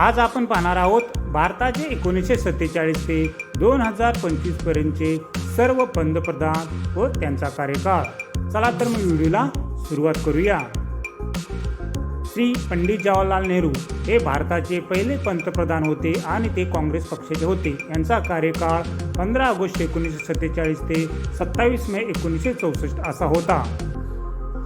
आज आपण पाहणार आहोत भारताचे एकोणीसशे सत्तेचाळीस ते दोन हजार पंचवीस पर्यंतचे सर्व पंतप्रधान व त्यांचा कार्यकाळ. चला तर मग व्हिडिओला सुरुवात करूया. श्री पंडित जवाहरलाल नेहरू हे भारताचे पहिले पंतप्रधान होते आणि ते काँग्रेस पक्षाचे होते. यांचा कार्यकाळ पंधरा ऑगस्ट एकोणीसशे सत्तेचाळीस ते सत्तावीस मे एकोणीसशे चौसष्ट असा होता.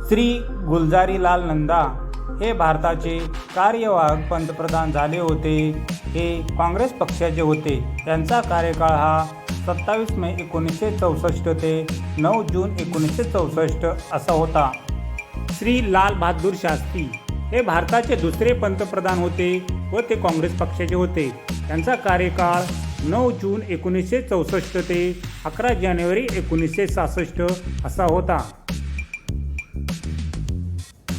श्री गुलजारीलाल नंदा हे भारताचे कार्यवाहक पंतप्रधान झाले होते. हे काँग्रेस पक्षाचे होते. त्यांचा कार्यकाळ हा सत्तावीस मे एकोणीसशे चौसष्ट ते नऊ जून एकोणीसशे चौसष्ट असा होता. श्री लाल बहादूर शास्त्री हे भारताचे दुसरे पंतप्रधान होते व ते काँग्रेस पक्षाचे होते. त्यांचा कार्यकाळ नऊ जून एकोणीसशे चौसष्ट ते अकरा जानेवारी एकोणीसशे सहासष्ट असा होता.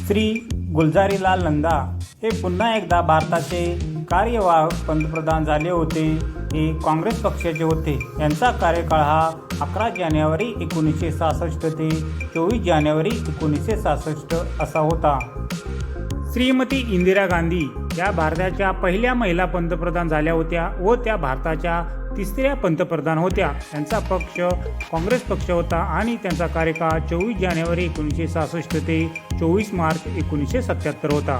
श्री गुलजारीलाल नंदा हे पुन्हा एकदा भारताचे कार्यवाहक पंतप्रधान झाले होते. हे काँग्रेस पक्षाचे होते. यांचा कार्यकाळ हा अकरा जानेवारी एकोणीसशे सहासष्ट ते चोवीस जानेवारी एकोणीसशे सहासष्ट असा होता. श्रीमती इंदिरा गांधी या भारताच्या पहिल्या महिला पंतप्रधान झाल्या होत्या व त्या भारताच्या तिसऱ्या पंतप्रधान होत्या. त्यांचा पक्ष काँग्रेस पक्ष होता आणि त्यांचा कार्यकाळ चोवीस जानेवारी एकोणीसशे सहासष्ट ते चोवीस मार्च एकोणीसशे सत्याहत्तर होता.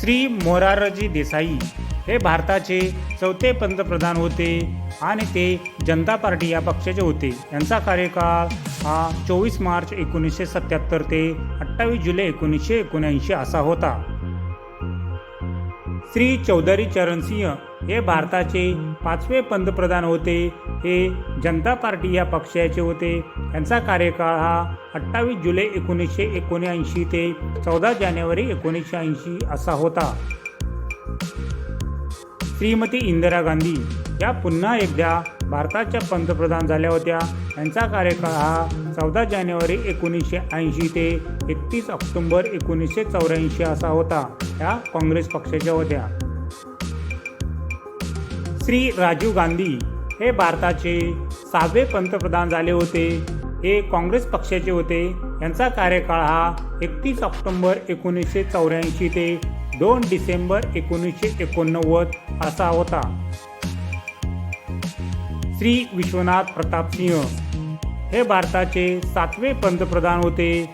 श्री मोरारजी देसाई हे भारताचे चौथे पंतप्रधान होते आणि ते जनता पार्टी या पक्षाचे होते. यांचा कार्यकाळ हा चोवीस मार्च एकोणीसशे सत्याहत्तर ते अठ्ठावीस जुलै एकोणीसशे एकोणऐंशी असा होता. श्री चौधरी चरणसिंह हे भारताचे पाचवे पंतप्रधान होते. हे जनता पार्टी या पक्षाचे होते. यांचा कार्यकाळ हा अठ्ठावीस जुलै एकोणीसशे एकोणऐंशी ते चौदा जानेवारी एकोणीसशे ऐंशी असा होता. श्रीमती इंदिरा गांधी या पुन्हा एकदा भारताच्या पंतप्रधान झाल्या होत्या. यांचा कार्यकाळ हा चौदा जानेवारी एकोणीसशे ऐंशी ते एकतीस ऑक्टोंबर एकोणीसशे चौऱ्याऐंशी असा होता. या काँग्रेस पक्षाच्या होत्या. श्री राजीव गांधी हे भारताचे सहावे पंतप्रधान झाले होते. हे काँग्रेस पक्षाचे होते. यांचा कार्यकाळ हा एकतीस ऑक्टोंबर एकोणीसशे चौऱ्याऐंशी ते दोन डिसेंबर एकोणीसशे एकोणनव्वद असा होता. श्री विश्वनाथ प्रताप सिंह हे भारताचे सातवे पंतप्रधान होते.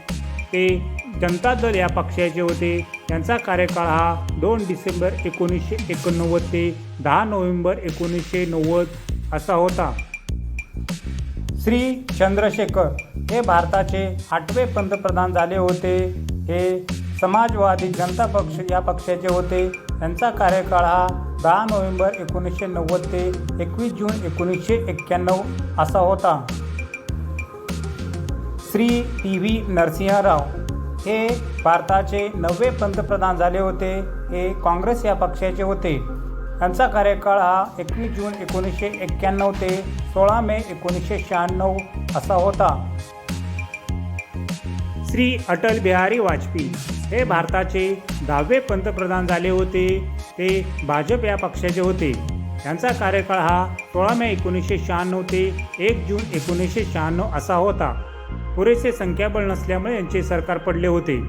ते जनता दल या पक्षाचे होते. त्यांचा कार्यकाळ हा दोन डिसेंबर एकोणीसशे एकोणनव्वद ते दहा नोव्हेंबर एकोणीसशे नव्वद असा होता. श्री चंद्रशेखर हे भारताचे आठवे पंतप्रधान झाले होते. हे समाजवादी जनता पक्ष या पक्षाचे होते. यांचा कार्यकाळ हा दहा नोव्हेंबर एकोणीसशे नव्वद ते एकवीस जून एकोणीसशे एक्क्याण्णव असा होता. श्री टी व्ही नरसिंहराव हे भारताचे नववे पंतप्रधान झाले होते. हे काँग्रेस या पक्षाचे होते. त्यांचा कार्यकाळ हा एकवीस जून एकोणीसशे एक्क्याण्णव ते सोळा मे एकोणीसशे शहाण्णव असा होता. श्री अटल बिहारी वाजपेयी हे भारताचे दहावे पंतप्रधान झाले होते. ते भाजप या पक्षाचे होते. त्यांचा कार्यकाळ हा सोळा मे एकोणीसशे शहाण्णव ते एक जून एकोणीसशे शहाण्णव असा होता. पुरेसे संख्याबळ नसल्यामुळे यांचे सरकार पडले होते.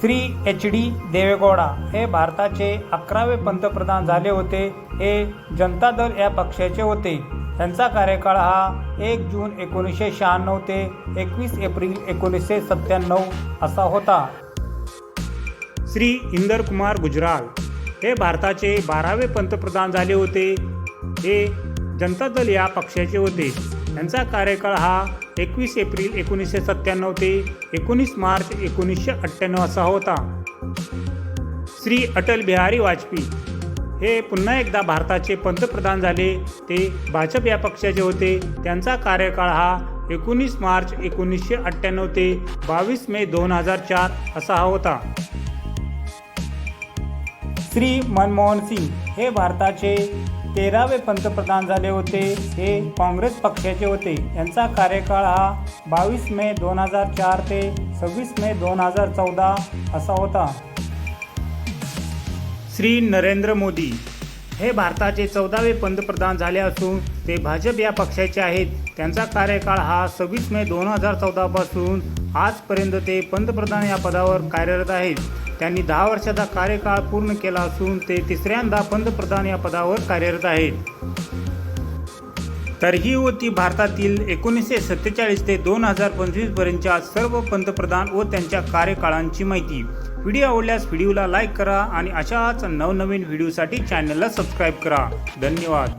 श्री एच डी देवेगौडा हे भारताचे अकरावे पंतप्रधान झाले होते. हे जनता दल या पक्षाचे होते. त्यांचा कार्यकाळ हा एक जून एकोणीसशे शहाण्णव ते एकवीस एप्रिल एकोणीसशे सत्त्याण्णव असा होता. श्री इंदर कुमार गुजराल हे भारताचे बारावे पंतप्रधान झाले होते. हे जनता दल या पक्षाचे होते. त्यांचा कार्यकाळ हा एकवीस एप्रिल एकोणीसशे सत्त्याण्णव ते एकोणीस मार्च एकोणीसशे अठ्ठ्याण्णव असा होता. श्री अटल बिहारी वाजपेयी हे पुन्हा एकदा भारताचे पंतप्रधान झाले. ते भाजप या पक्षाचे होते. त्यांचा कार्यकाळ हा एकोणीस मार्च एकोणीसशे अठ्ठ्याण्णव ते बावीस मे दोन हजार चार असा हा होता. श्री मनमोहन सिंग हे भारताचे तेरावे पंतप्रधान झाले होते. हे काँग्रेस पक्षाचे होते. यांचा कार्यकाळ हा बावीस मे दोन हजार चार ते सव्वीस मे दोन हजार चौदा असा होता. श्री नरेंद्र मोदी हे भारताचे चौदावे पंतप्रधान झाले असून ते भाजप या पक्षाचे आहेत. त्यांचा कार्यकाळ हा सव्वीस मे दोन हजार चौदापासून आजपर्यंत ते पंतप्रधान या पदावर कार्यरत आहेत. त्यांनी दहा वर्षाचा कार्यकाळ पूर्ण केला असून ते तिसऱ्यांदा पंतप्रधान या पदावर कार्यरत आहेत. तर ही होती भारतातील एकोणीसशे सत्तेचाळीस ते दोन हजार पंचवीस पर्यंतच्या सर्व पंतप्रधान व त्यांच्या कार्यकाळांची माहिती. व्हिडिओ आवडल्यास व्हिडिओला लाईक करा आणि अशाच नवनवीन व्हिडिओसाठी चॅनलला सबस्क्राईब करा. धन्यवाद.